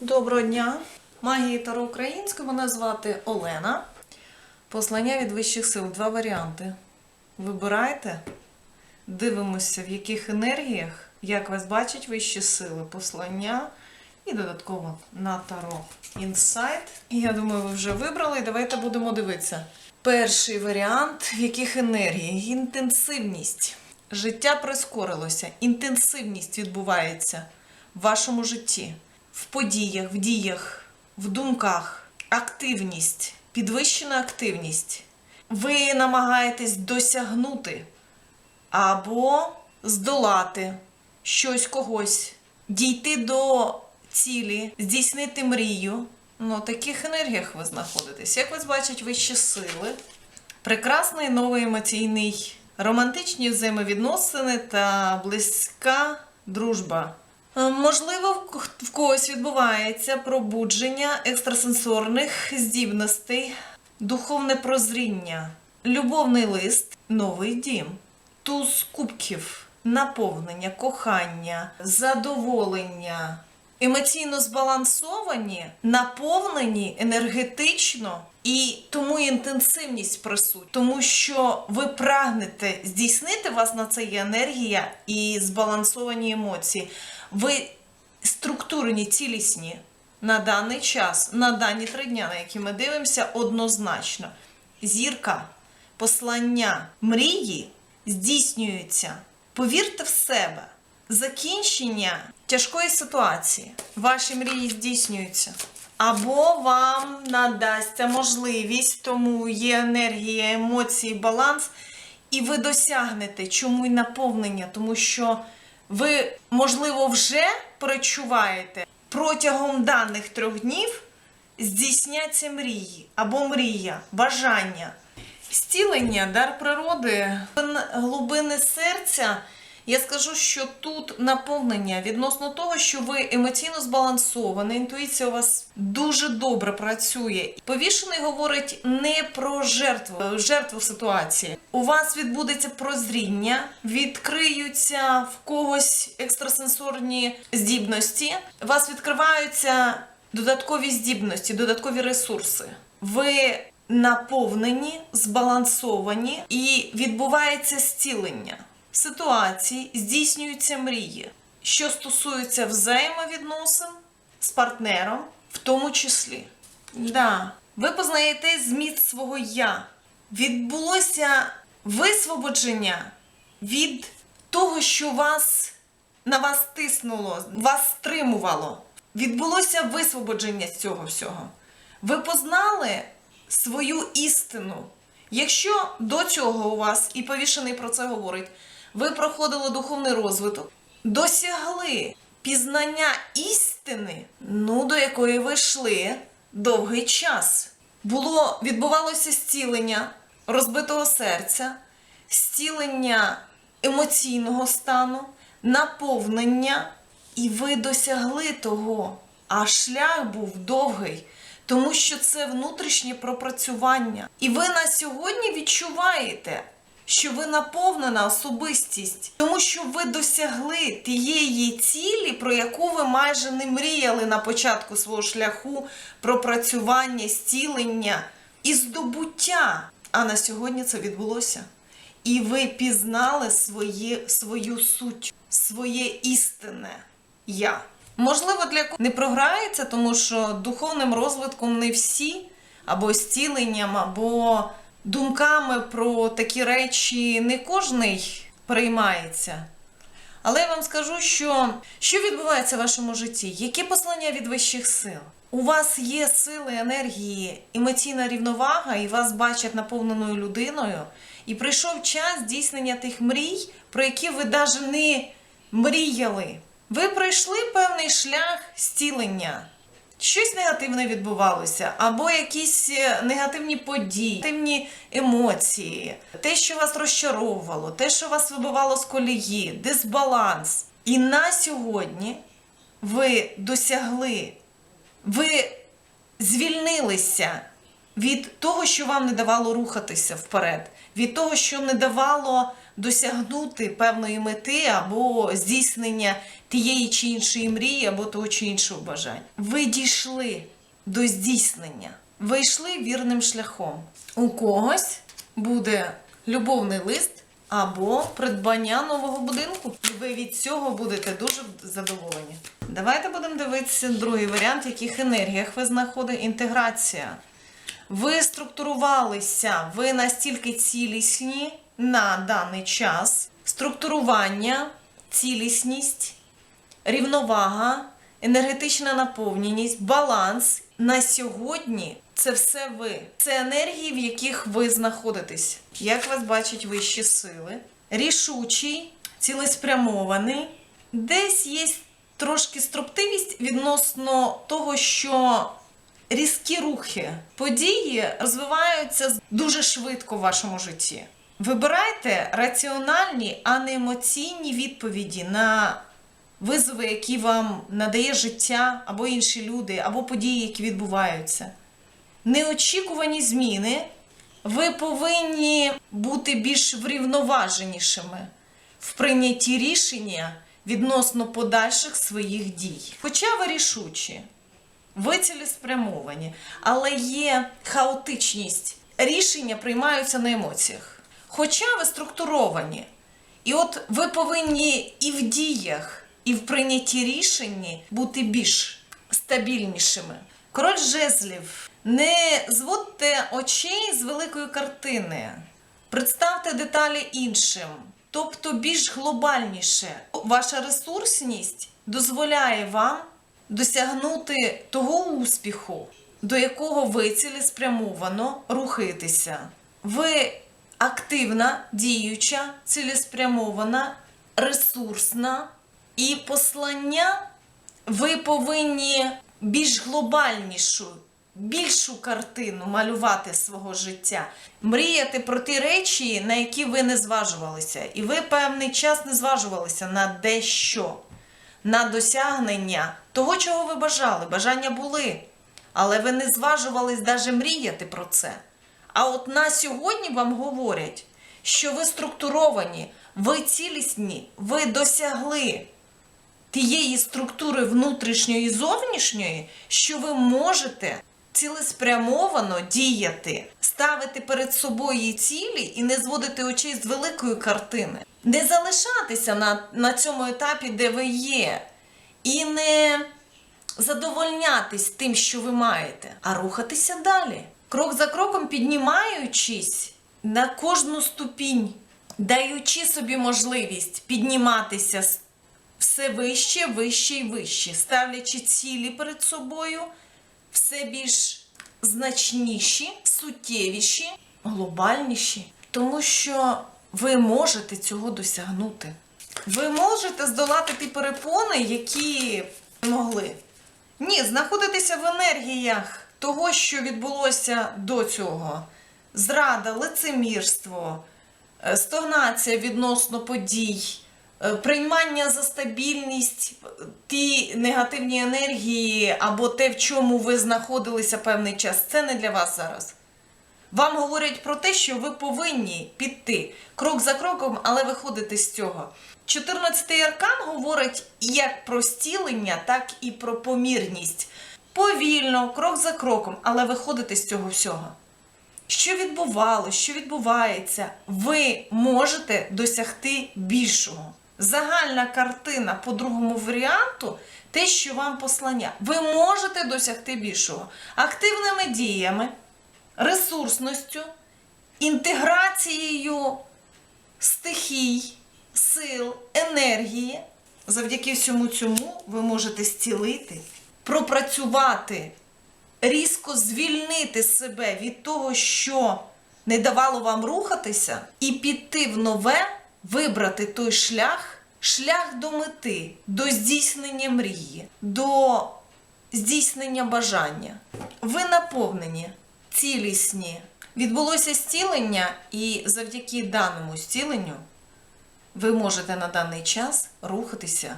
Доброго дня! Магії Таро Української мене звати Олена. Послання від вищих сил. Два варіанти. Вибирайте. Дивимося, в яких енергіях, як вас бачать вищі сили, послання і додатково на Таро інсайт. І я думаю, ви вже вибрали. Давайте будемо дивитися. Перший варіант, в яких енергіях? Інтенсивність. Життя прискорилося, інтенсивність відбувається в вашому житті, в подіях, в діях, в думках, активність, підвищена активність. Ви намагаєтесь досягнути або здолати щось когось, дійти до цілі, здійснити мрію. Ну, таких енергіях ви знаходитесь. Як вас бачать вищі сили, прекрасний новий емоційний, романтичні взаємовідносини та близька дружба. Е, Можливо, в ко- в когось відбувається пробудження екстрасенсорних здібностей, духовне прозріння, любовний лист, новий дім, туз кубків, наповнення, кохання, задоволення, емоційно збалансовані, наповнені енергетично. І тому інтенсивність присутня, тому що ви прагнете здійснити вас на це є енергія і збалансовані емоції. Ви структурні, цілісні на даний час, на дані три дня, на які ми дивимося, однозначно. Зірка, послання, мрії здійснюються. Повірте в себе. Закінчення тяжкої ситуації. Ваші мрії здійснюються. Або вам надасться можливість, тому є енергія, емоції, баланс, і ви досягнете чому й наповнення, тому що ви, можливо, вже перечуваєте протягом даних трьох днів здійсняться мрії або мрія, бажання. Зцілення, дар природи, глибини серця. Я скажу, що тут наповнення відносно того, що ви емоційно збалансовані, інтуїція у вас дуже добре працює. Повішений говорить не про жертву, жертву ситуації. У вас відбудеться прозріння, відкриються в когось екстрасенсорні здібності, у вас відкриваються додаткові здібності, додаткові ресурси. Ви наповнені, збалансовані і відбувається зцілення ситуацій здійснюються мрії, що стосуються взаємовідносин з партнером, в тому числі. Да. Ви познаєте зміст свого я. Відбулося висвободження від того, що вас на вас тиснуло, вас стримувало. Відбулося висвободження з цього всього. Ви познали свою істину. Якщо до цього у вас, і повішений про це говорить, ви проходили духовний розвиток, досягли пізнання істини, ну до якої ви йшли довгий час. Було, відбувалося зцілення розбитого серця, зцілення емоційного стану, наповнення, і ви досягли того, а шлях був довгий. Тому що це внутрішнє пропрацювання. І ви на сьогодні відчуваєте, що ви наповнена особистість, тому що ви досягли тієї цілі, про яку ви майже не мріяли на початку свого шляху пропрацювання, зцілення і здобуття. А на сьогодні це відбулося. І ви пізнали своє, свою суть, своє істинне я. Можливо, для кого не програється, тому що духовним розвитком не всі, або зціленням, або думками про такі речі не кожний приймається. Але я вам скажу, що що відбувається в вашому житті? Які послання від вищих сил? У вас є сили, енергії, емоційна рівновага, і вас бачать наповненою людиною. І прийшов час здійснення тих мрій, про які ви навіть не мріяли. Ви пройшли певний шлях зцілення. Щось негативне відбувалося, або якісь е, негативні події, негативні емоції, те, що вас розчаровувало, те, що вас вибивало з колії, дисбаланс. І на сьогодні ви досягли, ви звільнилися від того, що вам не давало рухатися вперед, від того, що не давало досягнути певної мети або здійснення тієї чи іншої мрії, або того чи іншого бажання. Ви дійшли до здійснення. Ви йшли вірним шляхом. У когось буде любовний лист або придбання нового будинку. І ви від цього будете дуже задоволені. Давайте будемо дивитися другий варіант, в яких енергіях ви знаходите інтеграція. Ви структурувалися, ви настільки цілісні на даний час. Структурування, цілісність, рівновага, енергетична наповненість, баланс на сьогодні це все ви. Це енергії, в яких ви знаходитесь. Як вас бачать вищі сили? Рішучий, цілеспрямований. Десь є трошки строптивість відносно того, що різкі рухи, події розвиваються дуже швидко в вашому житті. Вибирайте раціональні, а не емоційні відповіді на визови, які вам надає життя або інші люди, або події, які відбуваються. Неочікувані зміни. Ви повинні бути більш врівноваженішими в прийнятті рішення відносно подальших своїх дій. Хоча ви рішучі, ви цілеспрямовані, але є хаотичність. Рішення приймаються на емоціях. Хоча ви структуровані. І от ви повинні і в діях, і в прийнятті рішень бути більш стабільнішими. Король жезлів. Не зводьте очей з великої картини. Представте деталі іншим, тобто більш глобальніше. Ваша ресурсність дозволяє вам досягнути того успіху, до якого ви цілеспрямовано рухаєтеся. Ви активна, діюча, цілеспрямована, ресурсна і послання ви повинні більш глобальнішу, більшу картину малювати свого життя, мріяти про ті речі, на які ви не зважувалися. І ви певний час не зважувалися на дещо, на досягнення того, чого ви бажали. Бажання були, але ви не зважувались навіть мріяти про це. А от на сьогодні вам говорять, що ви структуровані, ви цілісні, ви досягли тієї структури внутрішньої і зовнішньої, що ви можете цілеспрямовано діяти, ставити перед собою цілі і не зводити очей з великої картини, не залишатися на, на цьому етапі, де ви є, і не задовольнятись тим, що ви маєте, а рухатися далі. Крок за кроком піднімаючись на кожну ступінь, даючи собі можливість підніматися все вище, вище і вище, ставлячи цілі перед собою все більш значніші, суттєвіші, глобальніші, тому що ви можете цього досягнути. Ви можете здолати ті перепони, які могли. Ні, знаходитися в енергіях того, що відбулося до цього. Зрада, лицемірство, е, стогнація відносно подій, е, приймання за стабільність, е, ті негативні енергії або те, в чому ви знаходилися певний час, це не для вас зараз. Вам говорять про те, що ви повинні піти крок за кроком, але виходити з цього. 14-й аркан говорить як про стілення, так і про помірність. Повільно, крок за кроком, але виходити з цього всього. Що відбувалося, що відбувається, ви можете досягти більшого. Загальна картина по другому варіанту те, що вам послання. Ви можете досягти більшого активними діями, ресурсністю, інтеграцією стихій, сил, енергії. Завдяки всьому цьому ви можете зцілити, пропрацювати, різко звільнити себе від того, що не давало вам рухатися, і піти в нове, вибрати той шлях, шлях до мети, до здійснення мрії, до здійснення бажання. Ви наповнені, цілісні. Відбулося зцілення, і завдяки даному зціленню ви можете на даний час рухатися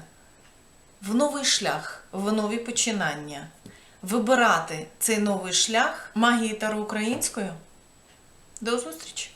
в новий шлях, в нові починання, вибирати цей новий шлях магії таро українською. До зустрічі!